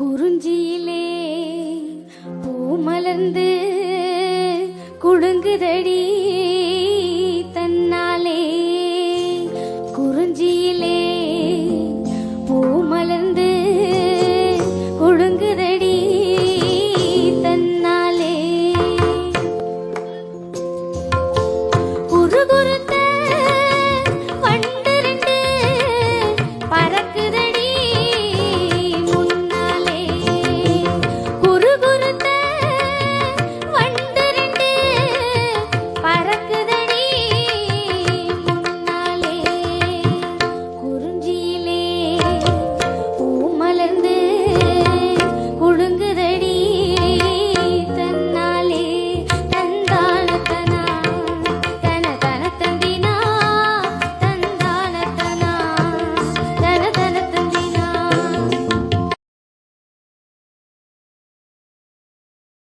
குறிஞ்சியிலே பூ மலர்ந்து குடுங்குதடி தன்னாலே. குறிஞ்சியிலே பூ மலர்ந்து குடுங்குதடி தன்னாலே. குறுகுறுத்த